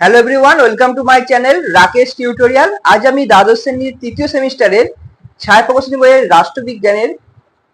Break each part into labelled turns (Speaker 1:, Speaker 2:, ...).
Speaker 1: Hello everyone welcome to my channel Rakesh tutorial আজ আমি দ্বাদশ শ্রেণির তৃতীয় সেমিস্টারের ছায়া প্রকাশনী বইয়ের রাষ্ট্রবিজ্ঞানের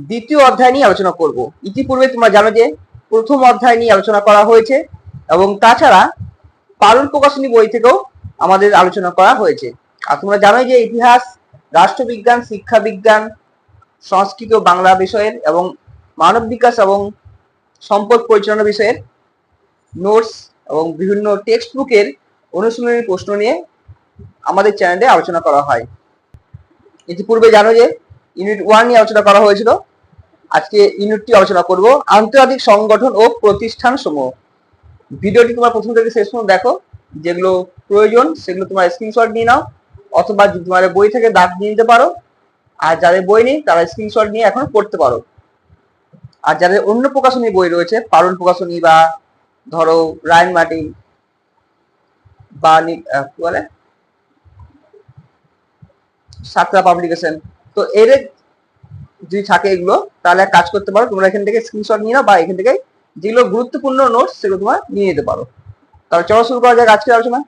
Speaker 1: দ্বিতীয় অধ্যায় নিয়ে আলোচনা করব। ইতিপূর্বে তোমরা জানো যে প্রথম অধ্যায় নিয়ে আলোচনা করা হয়েছে এবং তাছাড়া পারুল প্রকাশনী বই থেকেও আমাদের আলোচনা করা হয়েছে। আর তোমরা জানোই যে ইতিহাস, রাষ্ট্রবিজ্ঞান, শিক্ষাবিজ্ঞান, সংস্কৃত বাংলা বিষয়ের এবং মানব বিকাশ এবং সম্পদ পরিচালনা বিষয়ের নোটস এবং বিভিন্ন টেক্সট বুকের অনুশীলনী প্রশ্ন নিয়ে আমাদের চ্যানেলে আলোচনা করা হয়। ইতিপূর্বে জানো যে ইউনিট ওয়ান নিয়ে আলোচনা করা হয়েছিল। আজকে ইউনিটটি আলোচনা করব। আন্তর্জাতিক সংগঠন ও প্রতিষ্ঠান সমূহ। ভিডিওটি তোমার প্রথম থেকে শেষ পর্যন্ত দেখো। যেগুলো প্রয়োজন, সেগুলো তোমার স্ক্রিনশট নিয়ে নাও। অথবা তোমার বই থেকে দাগ নিয়ে নিতে পারো, আর যাদের বই নেই, তারা স্ক্রিনশট নিয়ে এখন পড়তে পারো। আর যাদের অন্য প্রকাশনী বই রয়েছে, পারুল প্রকাশনী বা ধরো রায়ন মার্টিন বা কি বলে? সাতরা পাবলিকেশন তো এর যদি থাকে এগুলো, তাহলে কাজ করতে পারো, তোমরা এখান থেকে স্ক্রিনশট নিয়ে নাও বা এখান থেকে যেগুলো গুরুত্বপূর্ণ নোটস সেগুলো তোমরা নিয়ে নিতে পারো। তাহলে চলো শুরু করা যাক আজকের আলোচনা।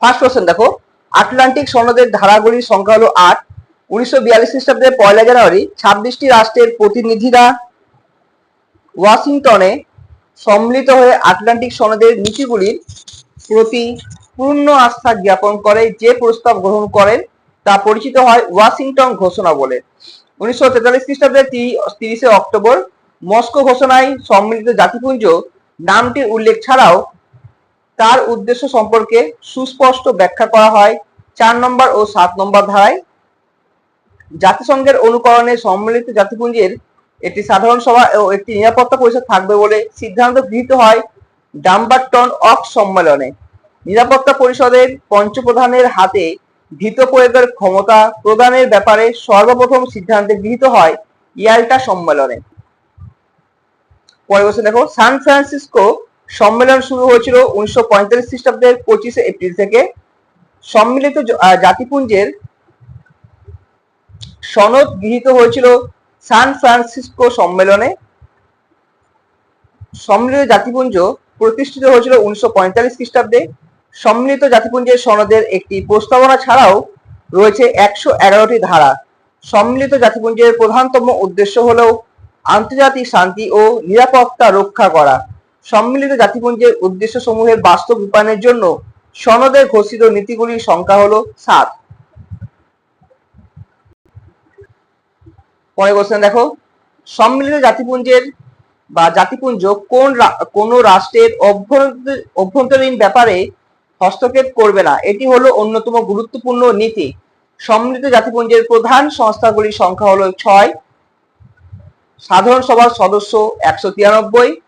Speaker 1: ফার্স্ট কোশ্চেন দেখো, আটলান্টিক সনদের ধারাগুলির সংখ্যা হলো আট। উনিশশো বিয়াল্লিশ খ্রিস্টাব্দে পয়লা জানুয়ারি ছাব্বিশটি রাষ্ট্রের প্রতিনিধিরা ওয়াশিংটনে সম্মিলিত হয়ে আটলান্টিক সনদের নীতিগুলির প্রতি পূর্ণ আস্থা জ্ঞাপন করে, যে প্রস্তাব গ্রহণ করেন তা পরিচিত হয় ওয়াশিংটন ঘোষণা বলে। উনিশশো তেতাল্লিশ খ্রিস্টাব্দের তিরিশে অক্টোবর মস্কো ঘোষণায় সম্মিলিত জাতিপুঞ্জ নামটির উল্লেখ ছাড়াও তার উদ্দেশ্য সম্পর্কে সুস্পষ্ট ব্যাখ্যা করা হয়। চার নম্বর ও সাত নম্বর ধারায় জাতিসংঘের অনুকরণে সম্মিলিত জাতিপুঞ্জের একটি সাধারণ সভা ও একটি নিরাপত্তা পরিষদ থাকবে বলে সিদ্ধান্ত গৃহীত হয় ডাম্বারটন অক সম্মেলনে। নিরাপত্তা পরিষদের পঞ্চপ্রধানের হাতে ভীত প্রয়োগের ক্ষমতা প্রদানের ব্যাপারে সর্বপ্রথম সিদ্ধান্তে গৃহীত হয় ইয়াল্টা সম্মেলনে। পরে বসে দেখো, সান ফ্রান্সিসকো সম্মেলন শুরু হয়েছিল উনিশশো পঁয়তাল্লিশ খ্রিস্টাব্দের পঁচিশে এপ্রিল থেকে। সম্মিলিত জাতিপুঞ্জের সনদ গৃহীত হয়েছিল সান ফ্রান্সিসকো সম্মেলনে সম্মিলিত জাতিপুঞ্জ প্রতিষ্ঠিত হয়েছিল উনিশশো পঁয়তাল্লিশ খ্রিস্টাব্দে। সম্মিলিত জাতিপুঞ্জের সনদের একটি প্রস্তাবনা ছাড়াও রয়েছে একশো এগারোটি ধারা। সম্মিলিত জাতিপুঞ্জের প্রধানতম উদ্দেশ্য হল আন্তর্জাতিক শান্তি ও নিরাপত্তা রক্ষা করা। সম্মিলিত জাতিপুঞ্জের উদ্দেশ্য সমূহের বাস্তব রূপায়ণের জন্য সনদে ঘোষিত নীতিগুলির সংখ্যা হল সাত। পরে কোশ্চেন দেখো। সম্মিলিত জাতিপুঞ্জের বা জাতিপুঞ্জ কোন কোন রাষ্ট্রের অভ্যন্তর- অভ্যন্তরীণ ব্যাপারে হস্তক্ষেপ করবে না। এটি হলো অন্যতম গুরুত্বপূর্ণ নীতি। সম্মিলিত জাতিপুঞ্জের প্রধান সংস্থাগুলির সংখ্যা হলো ছয়। সাধারণ সভার সদস্য একশো তিরানব্বই।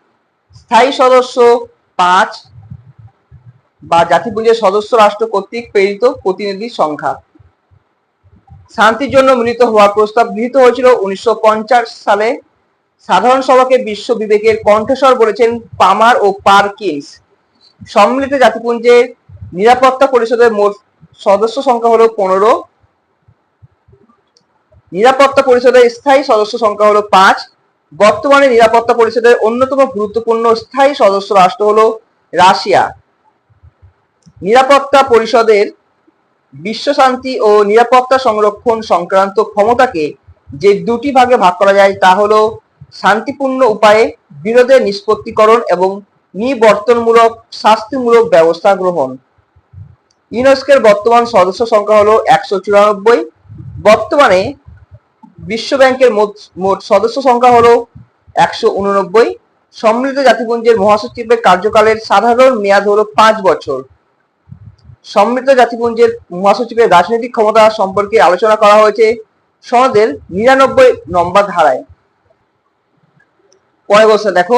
Speaker 1: স্থায়ী সদস্য পাঁচ। বা জাতিপুঞ্জের সদস্য রাষ্ট্র কর্তৃক প্রেরিত প্রতিনিধির সংখ্যা। শান্তির জন্য মিলিত হওয়ার প্রস্তাব গৃহীত হয়েছিল উনিশশো পঞ্চাশ সালে। সাধারণ সভাকে বিশ্ব বিবেকের কণ্ঠস্বর বলেছেন পামার ও পারকিন্স সম্মিলিত জাতিপুঞ্জের নিরাপত্তা পরিষদের মোট সদস্য সংখ্যা হলো পনেরো। নিরাপত্তা পরিষদের স্থায়ী সদস্য সংখ্যা হলো পাঁচ। বর্তমানে নিরাপত্তা পরিষদের অন্যতম গুরুত্বপূর্ণ স্থায়ী সদস্য রাষ্ট্র হলো রাশিয়া। নিরাপত্তা পরিষদের বিশ্ব শান্তি ও নিরাপত্তা সংরক্ষণ সংক্রান্ত ক্ষমতাকে যে দুটি ভাগে ভাগ করা যায় তা হলো শান্তিপূর্ণ উপায়ে বিরোধের নিষ্পত্তিকরণ এবং নিবর্তনমূলক শাস্তিমূলক ব্যবস্থা গ্রহণ। ইউনেস্কোর বর্তমান সদস্য সংখ্যা হলো একশো চুরানব্বই। বর্তমানে বিশ্ব ব্যাংকের মোট সদস্য সংখ্যা হলো একশো উননব্বই। সম্মিলিত জাতিপুঞ্জের মহাসচিবের কার্যকালের সাধারণ মেয়াদ হলো পাঁচ বছর। সম্মিলিত জাতিপুঞ্জের মহাসচিবের রাজনৈতিক ক্ষমতা সম্পর্কে আলোচনা করা হয়েছে সনদের নিরানব্বই নম্বর ধারায়। পরে বলছে দেখো।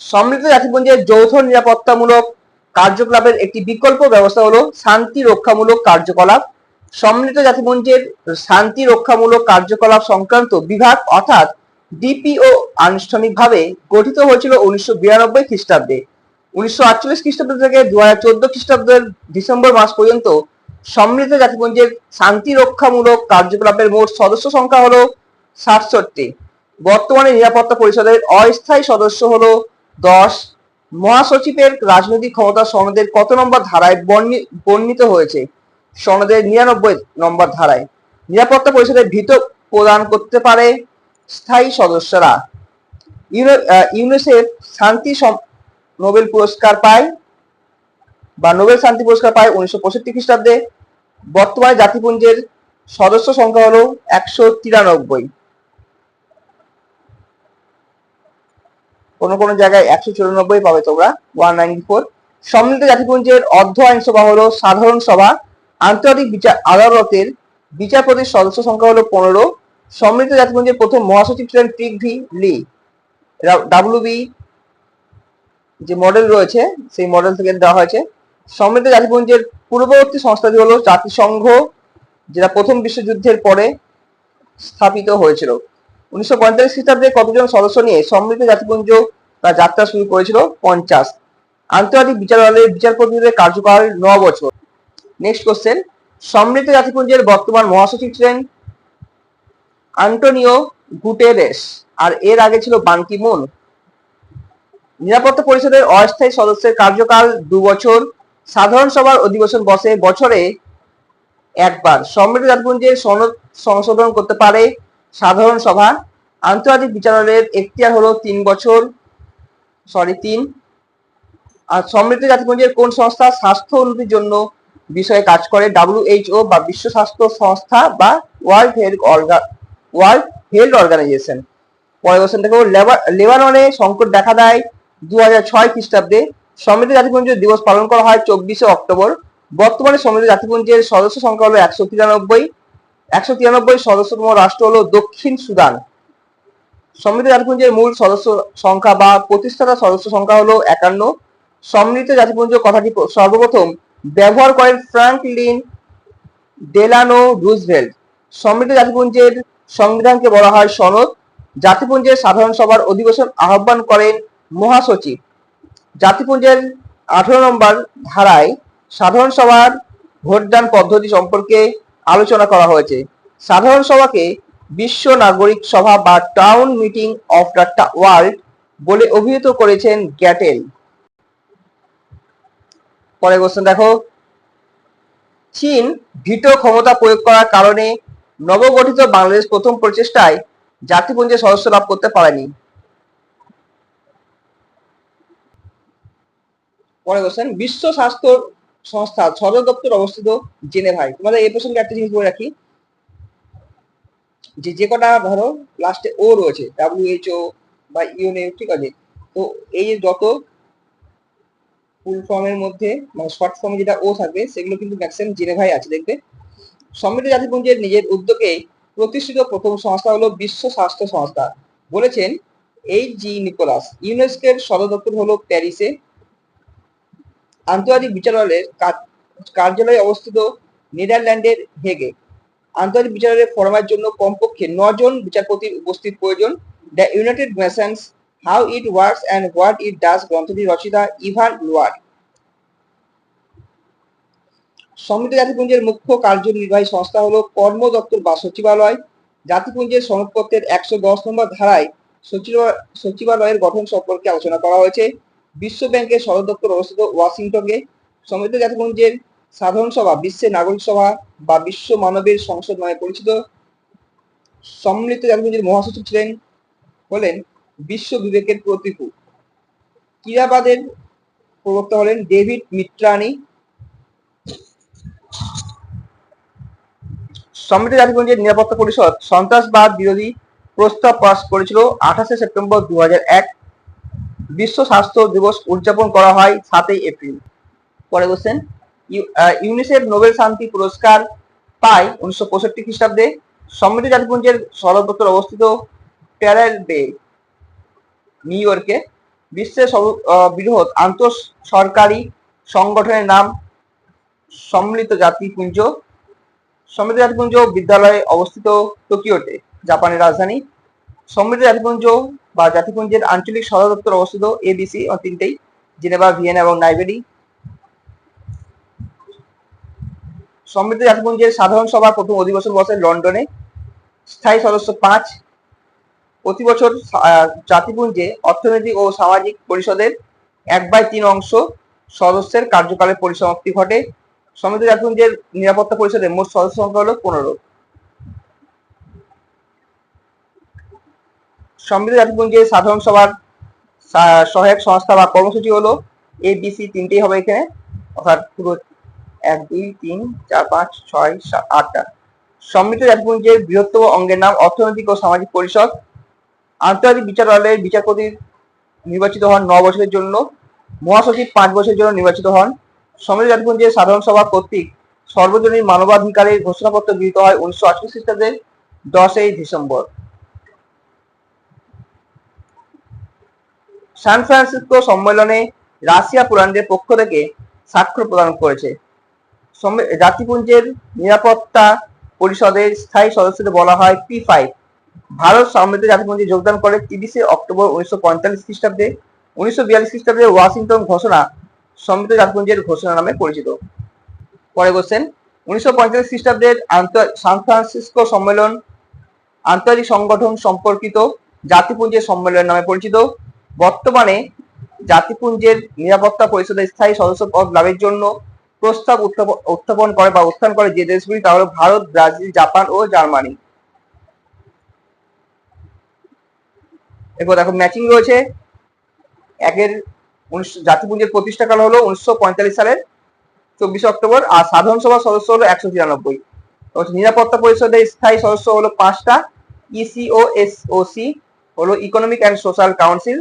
Speaker 1: সম্মিলিত জাতিপুঞ্জের যৌথ নিরাপত্তামূলক কার্যকলাপের একটি বিকল্প ব্যবস্থা হলো শান্তি রক্ষামূলক কার্যকলাপ। সম্মিলিত জাতিপুঞ্জের শান্তি রক্ষামূলক কার্যকলাপ সংক্রান্ত বিভাগ অর্থাৎ ডিপিও আনুষ্ঠানিকভাবে গঠিত হয়েছিল উনিশশো বিরানব্বই খ্রিস্টাব্দে। উনিশশো আটচল্লিশ খ্রিস্টাব্দ থেকে দু হাজার চোদ্দ খ্রিস্টাব্দের ডিসেম্বর মাস পর্যন্ত সম্মিলিত জাতিপুঞ্জের শান্তি রক্ষামূলক কার্যকলাপের মোট সদস্য সংখ্যা হলো সাতষট্টি। বর্তমানে নিরাপত্তা পরিষদের অস্থায়ী সদস্য হলো দশ। মহাসচিবের রাজনৈতিক ক্ষমতা সনদের কত নম্বর ধারায় বর্ণি- বর্ণিত হয়েছে? সনদের নিরানব্বই নম্বর ধারায়। নিরাপত্তা পরিষদের ভিত প্রদান করতে পারে স্থায়ী সদস্যরা। ইউনে- ইউনিসেফ শান্তি নোবেল পুরস্কার পায় বা নোবেল শান্তি পুরস্কার পায় উনিশশো পঁয়ষট্টি খ্রিস্টাব্দে। বর্তমানে জাতিপুঞ্জের সদস্য সংখ্যা হলো একশো তিরানব্বই। কোনো কোনো জায়গায় একশো চুরানব্বই পাবে তোমরা, ওয়ান নাইনটি ফোর। সম্মিলিত জাতিপুঞ্জের অর্ধ আইন সভা হলো সাধারণ সভা। আন্তর্জাতিক বিচার আদালতের বিচারপতির সদস্য সংখ্যা হলো পনেরো। সম্মিলিত জাতিপুঞ্জের প্রথম মহাসচিব ছিলেন Trygve Lie W B যে মডেল রয়েছে, সেই মডেল থেকে দেওয়া হয়েছে। সমৃদ্ধ জাতিপুঞ্জের পূর্ববর্তী সংস্থাটি হলো জাতিসংঘ, যেটা প্রথম বিশ্বযুদ্ধের পরে স্থাপিত হয়েছিল। উনিশশো পঁয়তাল্লিশ খ্রিস্টাব্দে কতজন সদস্য নিয়ে সমৃদ্ধ জাতিপুঞ্জ তার যাত্রা শুরু করেছিল? পঞ্চাশ। আন্তর্জাতিক বিচারালয়ের বিচারপতিদের কার্যকাল ন বছর। নেক্সট কোশ্চেন সমৃদ্ধ জাতিপুঞ্জের বর্তমান মহাসচিব ছিলেন আন্টোনিও গুটেরেস, আর এর আগে ছিল বানকি মুন। নিরাপত্তা পরিষদের অস্থায়ী সদস্যের কার্যকাল দু বছর। সাধারণ সভার অধিবেশন বসে বছরে একবার। সম্মিলিত জাতিপুঞ্জের সনদ সংশোধন করতে পারে সাধারণ সভা। আন্তর্জাতিক বিচারালয়ের এখতিয়ার হলো তিন বছর সরি তিন। আর সম্মিলিত জাতিপুঞ্জের কোন সংস্থা স্বাস্থ্য উন্নতির জন্য বিষয়ে কাজ করে? ডাব্লিউএইচও বা বিশ্ব স্বাস্থ্য সংস্থা বা world health world health organisation. পরের কোশ্চেন দেখো লেবাননে সংকট দেখা দেয়। দু হাজার ছয় খ্রিস্টাব্দে সম্মিলিত জাতিপুঞ্জ দিবস পালন করা হয় চব্বিশে অক্টোবর। বর্তমানে সম্মিলিত জাতিপুঞ্জের সদস্য সংখ্যা হলো একশো তিরানব্বই। একশো তিরানব্বই সদস্যতম রাষ্ট্র হলো দক্ষিণ সুদান। সম্মিলিত জাতিপুঞ্জের মূল সদস্য সংখ্যা বা প্রতিষ্ঠাতা সদস্য সংখ্যা হলো একান্ন। সম্মিলিত জাতিপুঞ্জ কথাটি সর্বপ্রথম ব্যবহার করেন ফ্রাঙ্কলিন ডেলানো রুজভেল্ট। সম্মিলিত জাতিপুঞ্জের সংবিধানকে বলা হয় সনদ। জাতিপুঞ্জের সাধারণ সভার অধিবেশন আহ্বান করেন মহাসচিব। জাতিপুঞ্জের আঠারো নম্বর ধারায় সাধারণ সভার ভোটদান পদ্ধতি সম্পর্কে আলোচনা করা হয়েছে। সাধারণ সভাকে বিশ্ব নাগরিক সভা বা town meeting of the world বলে অভিহিত করেছেন গ্যাটেল। পরে কোশ্চেন দেখো। চীন ভিটো ক্ষমতা প্রয়োগ করার কারণে নবগঠিত বাংলাদেশ প্রথম প্রচেষ্টায় জাতিপুঞ্জের সদস্য লাভ করতে পারেনি। পরে কোশ্চেন বিশ্ব স্বাস্থ্য সংস্থা, সদর দপ্তর অবস্থিত জেনেভায়। তোমাদের এই প্রসঙ্গে একটা জিনিস বলে রাখি। যে যে কটা ধরো লাস্টে ও রয়েছে ডাব্লিউএইচও বা ইউএনএ ঠিক আছে? তো এই যত ফুল ফর্মের মধ্যে মানে শর্ট ফর্মে যেটা ও থাকবে, সেগুলো কিন্তু ম্যাক্সিমাম জেনেভাই আছে, দেখবে? সম্মিলিত জাতিপুঞ্জের নিজের উদ্যোগে প্রতিষ্ঠিত প্রথম সংস্থা হলো বিশ্ব স্বাস্থ্য সংস্থা। বলেছেন এইচ জি নিকোলাস ইউনেস্কোর সদর দপ্তর হলো প্যারিসে। আন্তর্জাতিক বিচারালয়ের কার্যালয়ে অবস্থিত নেদারল্যান্ডের হেগে। আন্তর্জাতিক বিচারালয়ের ফরমের জন্য কমপক্ষে নজন বিচারপতির উপস্থিত প্রয়োজন। The United Nations, how it works and what it does গ্রন্থটি রচিতা ইভান লুয়ার। সম্মিলিত জাতিপুঞ্জের মুখ্য কার্যনির্বাহী সংস্থা হল কর্ম দপ্তর বা সচিবালয়। জাতিপুঞ্জের সনদপত্রের একশো দশ নম্বর ধারায় সচিবালয়ের গঠন সম্পর্কে আলোচনা করা হয়েছে। বিশ্ব ব্যাংকের সদর দপ্তর অবস্থিত ওয়াশিংটনে সম্মিলিত জাতিপুঞ্জের সাধারণ সভা বিশ্বের নাগরিক সভা বা বিশ্ব মানবের সংসদ নামে পরিচিত সম্মিলিত জাতিপুঞ্জের মহাসচিব ছিলেন, হলেন বিশ্ব বিবেকের প্রতিকূ ক্রীড়াবাদের প্রবক্তা হলেন ডেভিড মিত্রানি সম্মিলিত জাতিপুঞ্জের নিরাপত্তা পরিষদ সন্ত্রাসবাদ বিরোধী প্রস্তাব পাস করেছিল আঠাশে সেপ্টেম্বর দু এক। বিশ্ব স্বাস্থ্য দিবস উদযাপন করা হয় সাতই এপ্রিল। পরে বলছেন ইউনিসেফ নোবেল শান্তি পুরস্কার পায় উনিশশো পঁয়ষট্টি খ্রিস্টাব্দে সম্মিলিত জাতিপুঞ্জের সদর দপ্তর অবস্থিত প্যারেল বে, নিউ ইয়র্কে। বিশ্বের বৃহৎ আন্তঃ সরকারি সংগঠনের নাম সম্মিলিত জাতিপুঞ্জ। সম্মিলিত জাতিপুঞ্জ বিদ্যালয়ে অবস্থিত টোকিওতে, জাপানের রাজধানী। সম্মিলিত জাতিপুঞ্জ বা জাতিপুঞ্জের আঞ্চলিক সদর দপ্তর অবস্থিত এবিসি তিনটেই, জেনেভা, ভিয়েনা এবং নাইবেরি। সম্মিলিত জাতিপুঞ্জের সাধারণ সভা প্রথম অধিবেশন বসে লন্ডনে। স্থায়ী সদস্য পাঁচ। প্রতি বছর জাতিপুঞ্জে অর্থনৈতিক ও সামাজিক পরিষদের এক বাই তিন অংশ সদস্যের কার্যকালের পরিসমাপ্তি ঘটে। সমৃদ্ধ জাতিপুঞ্জের নিরাপত্তা পরিষদের মোট সদস্য সংখ্যা হলো পনেরো। সমৃদ্ধ জাতিপুঞ্জের সাধারণ সভার সহায়ক সংস্থা বা কর্মসূচি হলো এ বি সি তিনটেই হবে এখানে। অর্থাৎ পুরো এক, দুই, তিন, চার, পাঁচ, ছয়, সাত, আটটা। সমৃদ্ধ জাতিপুঞ্জের বৃহত্তম অঙ্গের নাম অর্থনৈতিক ও সামাজিক পরিষদ। আন্তর্জাতিক বিচারালয়ের বিচারপতি নির্বাচিত হন ন বছরের জন্য। মহাসচিব পাঁচ বছরের জন্য নির্বাচিত হন। সমৃদ্ধ জাতিপুঞ্জের সাধারণ সভা কর্তৃক সর্বজনীন মানবাধিকারের ঘোষণাপত্র গৃহীত হয় উনিশশো আটষট্টি খ্রিস্টাব্দের দশই ডিসেম্বর। সান ফ্রান্সিসকো সম্মেলনে রাশিয়া পুরাণদের পক্ষ থেকে স্বাক্ষর প্রদান করেছে। জাতিপুঞ্জের নিরাপত্তা পরিষদের স্থায়ী সদস্যদের বলা হয় পি ফাইভ ভারত সমৃদ্ধ জাতিপুঞ্জে যোগদান করে তিরিশে অক্টোবর উনিশশো পঁয়তাল্লিশ খ্রিস্টাব্দে, উনিশশো বিয়াল্লিশ খ্রিস্টাব্দে ওয়াশিংটন ঘোষণা, সমৃদ্ধ জাতিপুঞ্জের ঘোষণা নামে পরিচিত। পরে বলছেন উনিশশো পঁয়তাল্লিশ খ্রিস্টাব্দের সান ফ্রান্সিসকো সম্মেলন আন্তর্জাতিক সংগঠন সম্পর্কিত জাতিপুঞ্জের সম্মেলন নামে পরিচিত। বর্তমানে জাতিপুঞ্জের নিরাপত্তা পরিষদের স্থায়ী সদস্য পদ লাভের জন্য প্রস্তাব উত্থাপ- উত্থাপন করে বা উত্থান করে যে দেশগুলি, তা হলো ভারত, ব্রাজিল, জাপান ও জার্মানি। এরপর দেখো ম্যাচিং রয়েছে। একের জাতিপুঞ্জের প্রতিষ্ঠাকাল হলো উনিশশো পঁয়তাল্লিশ সালের চব্বিশে অক্টোবর, আর সাধারণ সভার সদস্য হলো একশো তিরানব্বই। নিরাপত্তা পরিষদের স্থায়ী সদস্য হলো পাঁচটা E ECO S O C হলো ইকোনমিক অ্যান্ড সোশ্যাল কাউন্সিল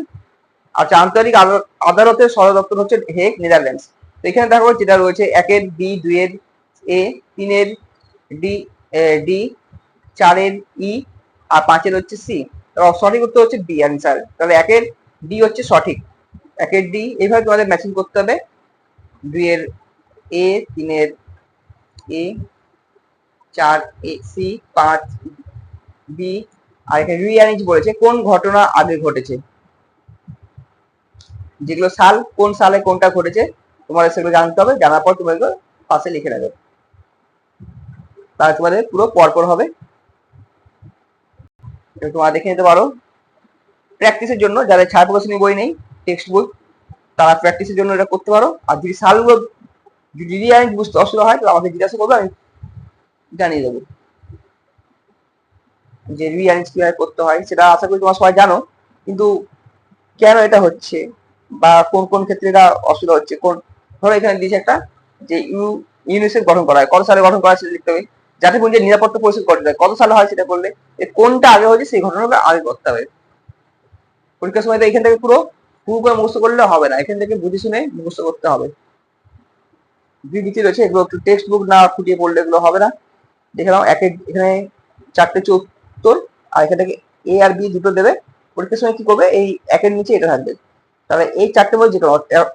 Speaker 1: আচ্ছা আন্তর্জাতিক আদালত- আদালতের সদর দপ্তর হচ্ছে হেগ, নেদারল্যান্ডস। এখানে দেখো যেটা রয়েছে, একের বি, দুইয়ের এ, তিনের ডি ডি, চারের ই, আর পাঁচের হচ্ছে সি। সঠিক উত্তর হচ্ছে ডি অ্যান্সার তাহলে একের ডি হচ্ছে সঠিক। একের ডি, এইভাবে তোমাদের ম্যাচিং করতে হবে। দুইয়ের এ, তিনের এ, চার এ, সি, পাঁচ বি, আর এখানে রিঅ্যারেঞ্জ বলেছে কোন ঘটনা আগে ঘটেছে। যেগুলো সাল, কোন সালে কোনটা ঘটেছে তোমার সেগুলো জানতে হবে, জানার পর তুমি এগুলো পাশে লিখে নেবে। তাহলে তোমাদের পুরো পরপর হবে। তোমরা দেখে নিতে পারো। প্র্যাকটিসের জন্য যাদের ছায়া প্রকাশনী বই নেই টেক্সট বই তারা প্র্যাকটিসের জন্য এটা করতে পারো। আর যদি সালগুলো যদি রিঅ্যারেঞ্জ বুঝতে অসুবিধা হয়, তাহলে আমাকে জিজ্ঞাসা করবে, আমি জানিয়ে দেবো। যে রিঅ্যারেঞ্জ কীভাবে করতে হয়, সেটা আশা করি তোমার সবাই জানো। কিন্তু কেন এটা হচ্ছে? বা কোন কোন ক্ষেত্রে এটা অসুবিধা হচ্ছে? কোন, ধরো এখানে দিয়েছে একটা যে ইউ, ইউনিসেফ গঠন করা হয়। কত সালে গঠন করা হয় সেটা লিখতে হবে। জাতিপুঞ্জের নিরাপত্তা পরিষদ গঠন হয়। কত সালে হয় সেটা করলে কোনটা আগে হয়েছে সেই ঘটনাটা আগে করতে হবে। পরীক্ষার সময় এখান থেকে পুরো পুরো করে মুখস্থ করলে হবে না। এখান থেকে বুঝে শুনে মুখস্থ করতে হবে। বিবৃতি রয়েছে, এগুলো একটু টেক্সট বুক না খুঁটিয়ে পড়লে এগুলো হবে না। দেখে নাও, এক এক- এখানে চারটে চৌত্তর আর এখান থেকে এ আর বি দুটো দেবে। পরীক্ষার সময় কি করবে? এই একের নিচে এটা থাকবে। তাহলে এই চারটে মধ্যে যেটা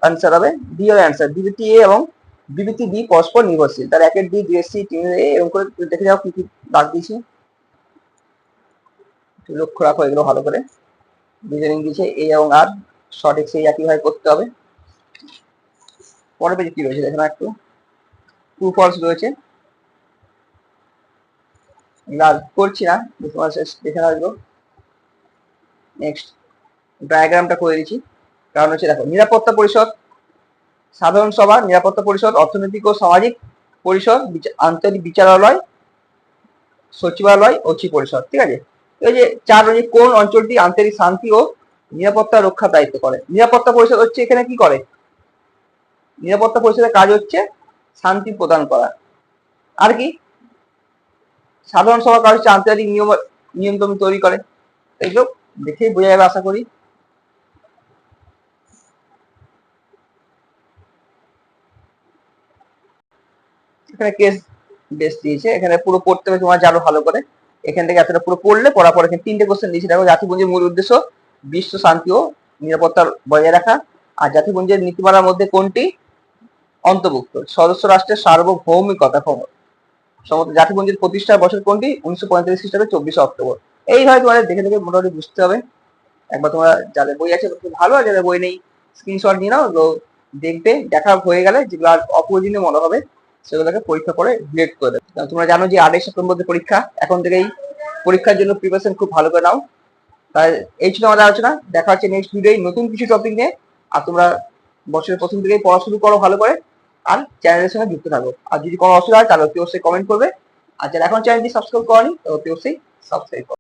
Speaker 1: অ্যান্সার হবে ডি এর অ্যান্সার বিবৃতি এ এবং বিবৃতি বি পরস্পর নির্ভরশীল। তাহলে একের ডি দুই সি তিন এ এরকম করে দেখে যাও কি কি দাগ দিয়েছি। লক্ষ্য রাখো এগুলো ভালো করে। ডিজাইনিং দিয়েছে এ এবং আর সঠিক সেই একইভাবে করতে হবে। পরের পেজে কি রয়েছে দেখে একটু। টু ফলস রয়েছে। আর করছি না, দেখে আসব নেক্সট ডায়াগ্রামটা করে দিচ্ছি। কারণ হচ্ছে দেখো, নিরাপত্তা পরিষদ, সাধারণ সভা, নিরাপত্তা পরিষদ, অর্থনৈতিক ও সামাজিক পরিষদ আন্তর্জাতিক বিচারালয়, সচিবালয় ও চি পরিষদ, ঠিক আছে? এই যে চার রয়েছে কোন অঞ্চলটি আন্তরিক শান্তি ও নিরাপত্তা রক্ষার দায়িত্ব করে। নিরাপত্তা পরিষদ হচ্ছে এখানে কি করে? নিরাপত্তা পরিষদের কাজ হচ্ছে শান্তি প্রদান করা। আর কি? সাধারণ সভা কাজ হচ্ছে আন্তর্জাতিক নিয়ম কানুন তৈরি করে। এগুলো দেখেই বোঝা যাবে আশা করি। এখানে কেস বেস দিয়েছে। এখানে পুরো পড়তে হবে তোমার জানো ভালো করে। এখান থেকে এতটা পুরো পড়লে পড়ার পর এখানে তিনটে কোশ্চেন দিয়েছে। দেখো জাতিপুঞ্জের মূল উদ্দেশ্য, বিশ্ব শান্তি ও নিরাপত্তা বজায় রাখা। আর জাতিপুঞ্জের নীতিমালার মধ্যে কোনটি? অন্তর্ভুক্ত। সদস্য রাষ্ট্রের সার্বভৌমিকতা ক্ষমতা সমস্ত জাতিপুঞ্জের প্রতিষ্ঠার বছর কোনটি? উনিশশো পঁয়তাল্লিশ খ্রিস্টাব্দে চব্বিশে অক্টোবর। এইভাবে তোমাদের দেখে দেখে মোটামুটি বুঝতে হবে। একবার তোমরা যাদের বই আছে খুব ভালো, আর যাদের বই নেই স্ক্রিনশট নিয়ে নাও। দেখবে, দেখা হয়ে গেলে যেগুলো আর অপ্রয়োজনীয় মনে হবে। সেগুলোকে পরীক্ষা করে ডিলেট করে দেবে। তোমরা জানো যে আড়াই সেপ্টেম্বর পরীক্ষা, এখন থেকেই পরীক্ষার জন্য প্রিপারেশন খুব ভালো করে নাও। তাই এই ছিল আমাদের আলোচনা। দেখা হচ্ছে নেক্সট ভিডিও নতুন কিছু টপিক নিয়ে। আর তোমরা বছরের প্রথম থেকেই পড়া শুরু করো ভালো করে। আর চ্যানেলের সঙ্গে যুক্ত থাকো। আর যদি কোনো অসুবিধা হয়, তাহলে অতি অবশ্যই কমেন্ট করবে। আর যারা এখন চ্যানেলটি সাবস্ক্রাইব করনি অতি অবশ্যই সাবস্ক্রাইব করো।